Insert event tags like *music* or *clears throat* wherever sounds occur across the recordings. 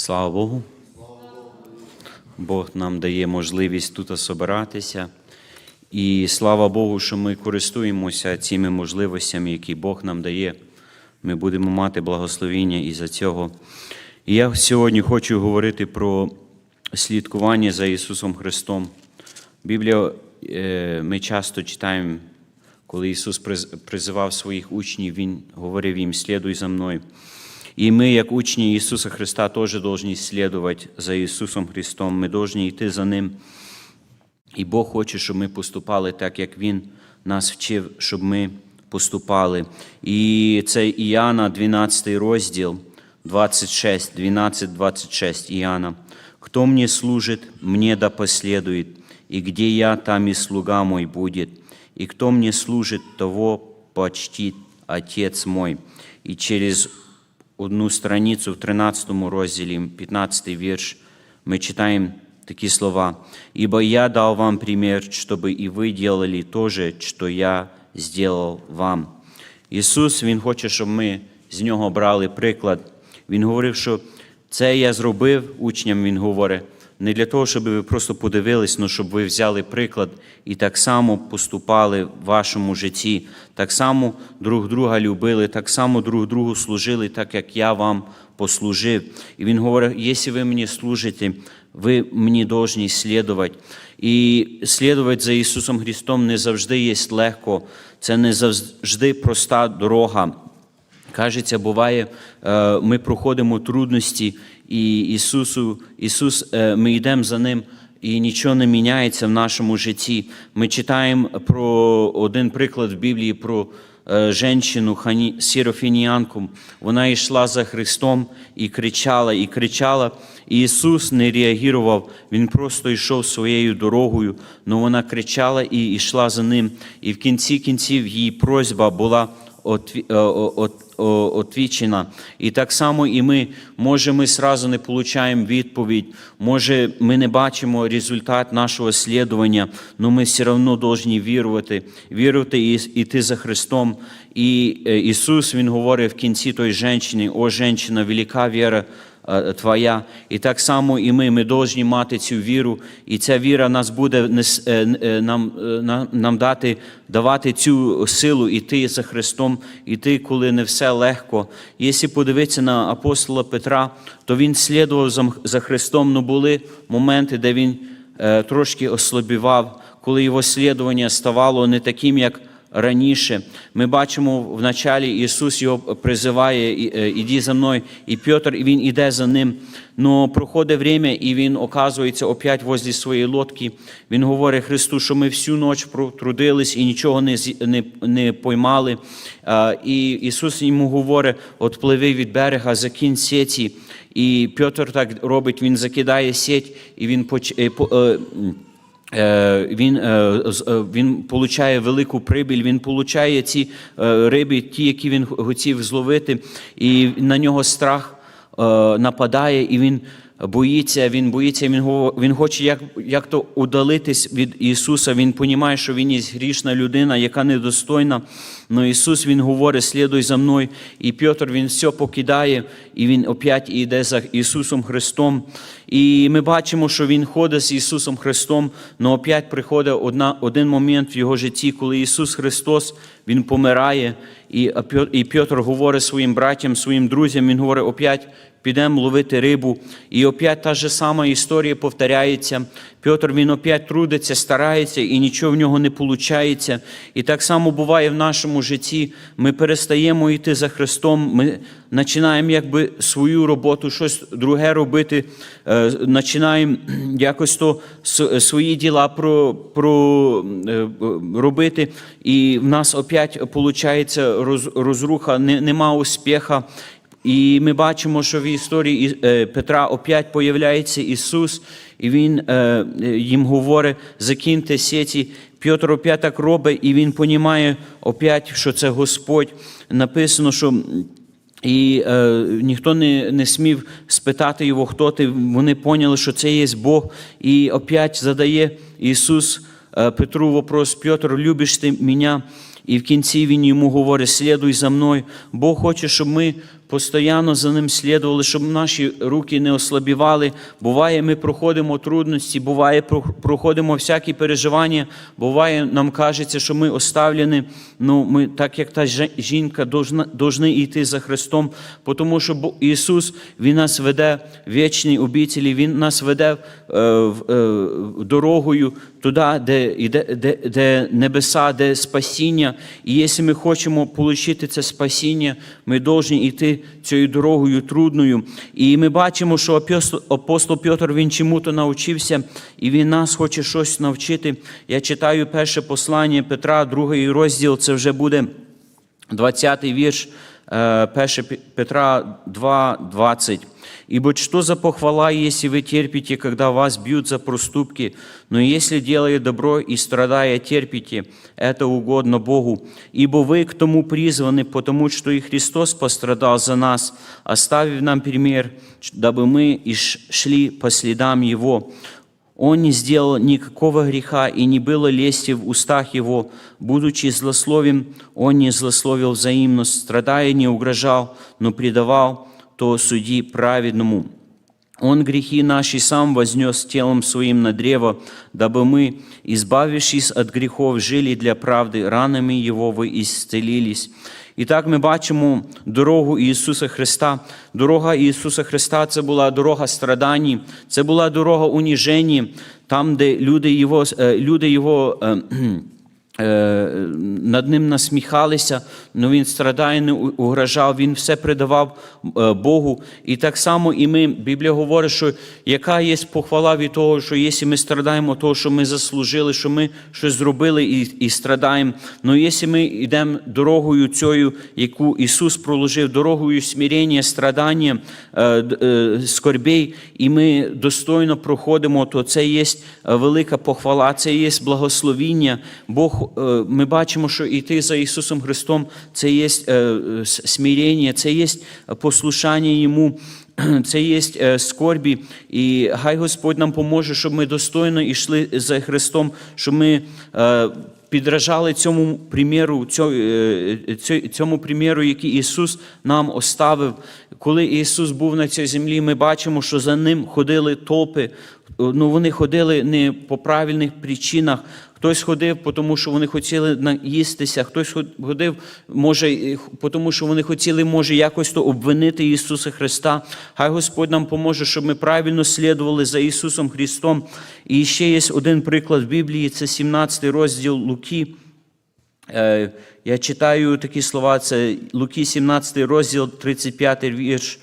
Слава Богу. Бог нам дає можливість тут собиратися. І слава Богу, що ми користуємося цими можливостями, які Бог нам дає. Ми будемо мати благословіння і за цього. І я сьогодні хочу говорити про слідкування за Ісусом Христом. Біблія е, ми часто читаємо, коли Ісус призивав своїх учнів, Він говорив їм, слідуй за мною. І ми, як учні Ісуса Христа, теж повинні слідувати за Ісусом Христом. Ми повинні йти за Ним. І Бог хоче, щоб ми поступали так, як Він нас вчив, щоб ми поступали. І це Іоанна, 12 розділ, 26, 12, 26 Иоанна. «Кто мне служит, мне да последует, и где я, там и слуга мой будет, и кто мне служит, того почтит Отец мой». І через одну страницю в 13 розділі, 15 вірш, ми читаємо такі слова. «Ибо я дав вам примір, щоб і ви делали же, что я зробив вам». Ісус, Він хоче, щоб ми з нього брали приклад. Він говорив, що це я зробив учням, Він говорить, не для того, щоб ви просто подивились, але щоб ви взяли приклад і так само поступали в вашому житті, так само друг друга любили, так само друг другу служили, так як я вам послужив. І він говорить: якщо ви мені служите, ви мені повинні слідувати. І слідувати за Ісусом Христом не завжди є легко, це не завжди проста дорога. Кажеться, буває, е, ми проходимо трудності, і Ісусу, Ісус, е, ми йдемо за Ним, і нічого не міняється в нашому житті. Ми читаємо про один приклад в Біблії про е, жінку, хані- сірофініянку. Вона йшла за Христом і кричала, і кричала. І Ісус не реагував, Він просто йшов своєю дорогою, але вона кричала і йшла за ним. І в кінці кінців її просьба була е, от- о- отвічена. І так само і ми, може, ми сразу не получаємо відповідь, може, ми не бачимо результат нашого слідування, але ми все одно повинні вірувати, вірувати і йти за Христом. І Ісус, Він говорить в кінці той жінки, о, жінка, велика віра Твоя. І так само і ми, ми повинні мати цю віру, і ця віра нас буде е, е, нам, е, нам, нам дати, давати цю силу іти за Христом, іти, коли не все легко. Якщо подивитися на апостола Петра, то він слідував за, Христом, але були моменти, де він е, трошки ослабівав, коли його слідування ставало не таким, як раніше. Ми бачимо в началі Ісус його призиває, «І- е, іди за мною, і Петр, і він іде за ним. Но проходить время, і він оказується опять возле своєї лодки. Він говорить Христу, що ми всю ніч трудились і нічого не, не, не поймали. І Ісус йому говорить, отпливи від берега, закинь сеті. І Петр так робить, він закидає сеть, і він поч... е, Він, е, е, він получає велику прибіль, він получає ці риби, ті, які він хотів зловити, і на нього страх нападає, і він боїться, він боїться, він, він хоче як, як то удалитись від Ісуса. Він розуміє, що він є грішна людина, яка недостойна. Но Ісус Він говорить, слідуй за мною. І Петр він все покидає, і він опять йде за Ісусом Христом. І ми бачимо, що Він ходить з Ісусом Христом, але опять приходить одна, один момент в його житті, коли Ісус Христос Він помирає, і Петр говорить своїм братям, своїм друзям, він говорить, опять підемо ловити рибу. І опять та ж сама історія повторяється. Петр він опять трудиться, старається, і нічого в нього не виходить. І так само буває в нашому житті. Ми перестаємо йти за Христом, ми починаємо якби свою роботу, щось друге робити, е, починаємо якось то свої діла про, про, е, робити. І в нас опять виходить розруха, нема успіха. І ми бачимо, що в історії е, Петра опять появляється Ісус, і Він е, їм говорить, закиньте сеті. Петр опять так робить, і він розуміє опять, що це Господь. Написано, що і е, ніхто не, не смів спитати його, хто ти. Вони поняли, що це є Бог. І опять задає Ісус е, Петру вопрос: Петр, любиш ти мене? І в кінці він йому говорить: слідуй за мною. Бог хоче, щоб ми постійно за ним слідували, щоб наші руки не ослабівали. Буває, ми проходимо трудності, буває, проходимо всякі переживання, буває, нам кажеться, що ми оставлені. Ну, ми, так як та жінка, должны йти за Христом, тому що Ісус Він нас веде в вічні обітелі, Він нас веде е, в, е, дорогою туди, де, де, де небеса, де спасіння. І якщо ми хочемо отримати це спасіння, ми повинні йти цією дорогою трудною. І ми бачимо, що апостол, Петр він чому-то навчився, і він нас хоче щось навчити. Я читаю перше послання Петра, другий розділ, це вже буде 20-й вірш, 1 Петра 2, 20. «Ибо что за похвала, если вы терпите, когда вас бьют за проступки, но если, делая добро и страдая, терпите, это угодно Богу. Ибо вы к тому призваны, потому что и Христос пострадал за нас, оставив нам пример, дабы мы и шли по следам Его. Он не сделал никакого греха, и не было лести в устах его. Будучи злословим, он не злословил взаимно, страдая не угрожал, но предавал то судьи праведному. Он грехи наши сам вознес телом своим на древо, дабы мы, избавившись от грехов, жили для правды, ранами Его вы исцелились. І так ми бачимо дорогу Ісуса Христа. Дорога Ісуса Христа це була дорога страдань, це була дорога уніження, там, де люди Його, е, люди його е, кхм, е, над ним насміхалися, але він страдає, не угрожав, він все придавав е, Богу. І так само і ми, Біблія говорить, що яка є похвала від того, що якщо ми страдаємо, того, що ми заслужили, що ми щось зробили і, і страдаємо. Але якщо ми йдемо дорогою цією, яку Ісус проложив, дорогою смирення, страдання, е, е, скорбей, і ми достойно проходимо, то це є велика похвала, це є благословіння. Бог, е, ми бачимо, що йти за Ісусом Христом це є е, е, смирення, це є послушання Йому. *clears throat* Це є е, скорбі, і хай Господь нам поможе, щоб ми достойно йшли за Христом, щоб ми е, підражали цьому приміру, цьо- е, цьо- цьому приміру, який Ісус нам оставив. Коли Ісус був на цій землі, ми бачимо, що за ним ходили толпи. Ну, вони ходили не по правильних причинах. Хтось ходив, тому що вони хотіли наїстися, хтось ходив, може, тому що вони хотіли, може, якось то обвинити Ісуса Христа. Хай Господь нам поможе, щоб ми правильно слідували за Ісусом Христом. І ще є один приклад в Біблії, це 17 розділ Луки. Е, Я читаю такі слова, це Луки 17 розділ, 35 вірш.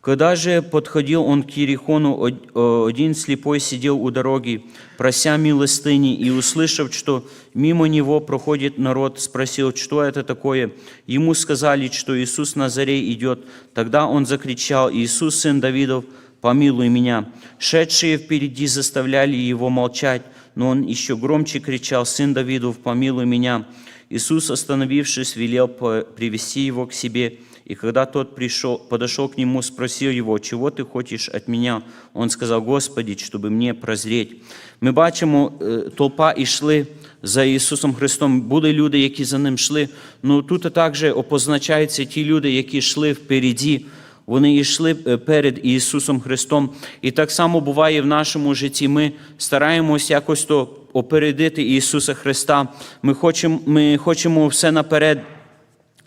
Когда же подходил он к Ерихону, э, один слепой сидел у дороги, прося милостыни, и, услышав, что мимо него проходит народ, спросил, что это такое. Ему сказали, что Иисус Назарей идет. Тогда он закричал, «Иисус, сын Давидов, помилуй меня». Шедшие впереди заставляли его молчать, но он еще громче кричал, «Сын Давидов, помилуй меня». Иисус, остановившись, велел привести его к себе, и когда тот пришел, подошел к нему, спросил его, «Чего ты хочешь от меня?» Он сказал, «Господи, чтобы мне прозреть». Ми бачимо, е, толпа ішли за Ісусом Христом. Були люди, які за ним йшли. Ну тут також опозначаються ті люди, які йшли впереді. Вони йшли е, перед Ісусом Христом. І так само буває в нашому житті. Ми стараємось якось то опередити Ісуса Христа. Ми хочемо, ми хочемо все наперед.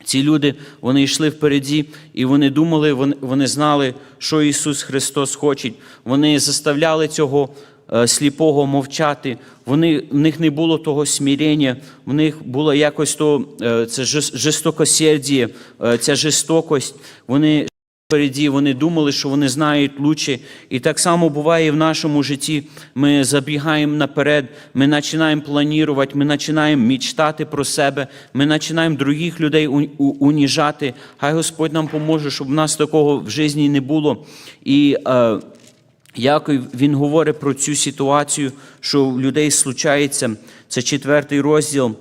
Ці люди вони йшли впереді, і вони думали, вони, вони знали, що Ісус Христос хоче. Вони заставляли цього е, сліпого мовчати. Вони, в них не було того смирення, в них було якось то е, це жестокосердіє, е, ця жестокость. Вони впереді, вони думали, що вони знають лучше. І так само буває і в нашому житті. Ми забігаємо наперед, ми починаємо планувати, ми починаємо мечтати про себе, ми починаємо других людей у- у- уніжати. Хай Господь нам поможе, щоб в нас такого в житті не було. І е, Яков він говорить про цю ситуацію, що в людей случається. Це четвертий розділ.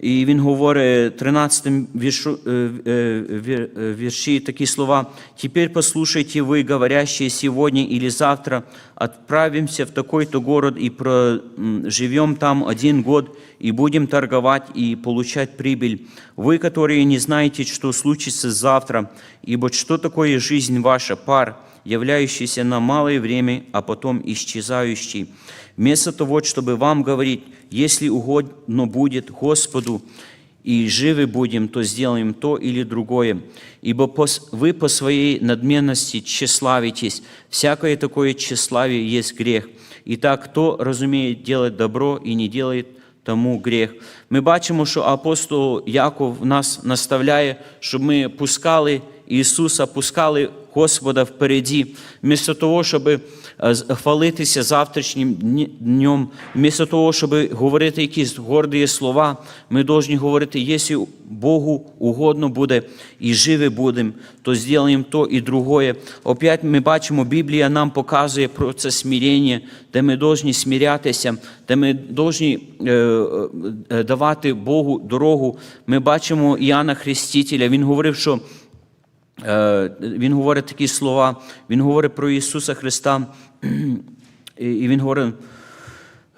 І він говорить 13 віршу, е, е, вір- е, вірші такі слова. «Теперь послушайте вы, говорящие сегодня или завтра, отправимся в такой-то город и проживем там один год, и будем торговать и получать прибыль. Вы, которые не знаете, что случится завтра, ибо что такое жизнь ваша, пар, являющийся на малое время, а потом исчезающий. Вместо того, чтобы вам говорить, если угодно будет Господу, и живы будем, то сделаем то или другое. Ибо пос- вы по своей надменности тщеславитесь. Всякое такое тщеславие есть грех. Итак, кто разумеет делать добро и не делает, тому гріх. Ми бачимо, що апостол Яков нас наставляє, щоб ми пускали Ісуса, пускали Господа впереді, вмісто того, щоб е, хвалитися завтрашнім днем, вмісто того, щоб говорити якісь горді слова, ми повинні говорити, якщо Богу угодно буде і живі будемо, то зробимо то і другое. Опять ми бачимо, Біблія нам показує про це смирення, де ми повинні смирятися, де ми повинні е, е, давати Богу дорогу. Ми бачимо Іоанна Хрестителя, він говорив, що Він говорить такі слова, він говорить про Ісуса Христа, і Він говорить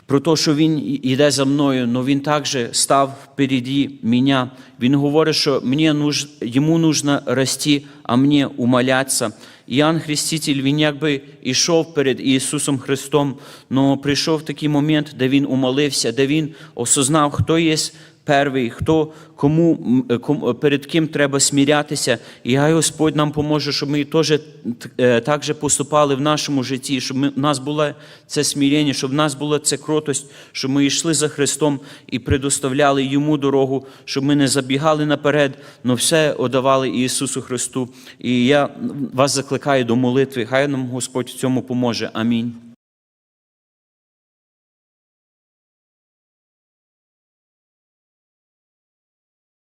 про те, що Він йде за мною, але Він також став впереді мене. Він говорить, що мені нуж, йому нужно рости, а мені умолятися. Іоанн Хреститель, він якби йшов перед Ісусом Христом, але прийшов такий момент, де він умолився, де він осознав, хто є перший, хто кому м, е, перед ким треба смірятися. І хай Господь нам поможе, щоб ми теж е, так же поступали в нашому житті, щоб ми, в нас було це смирення, щоб в нас була ця кротость, щоб ми йшли за Христом і предоставляли Йому дорогу, щоб ми не забігали наперед, але все отдавали Ісусу Христу. І я вас закликаю до молитви. Хай нам Господь в цьому поможе. Амінь.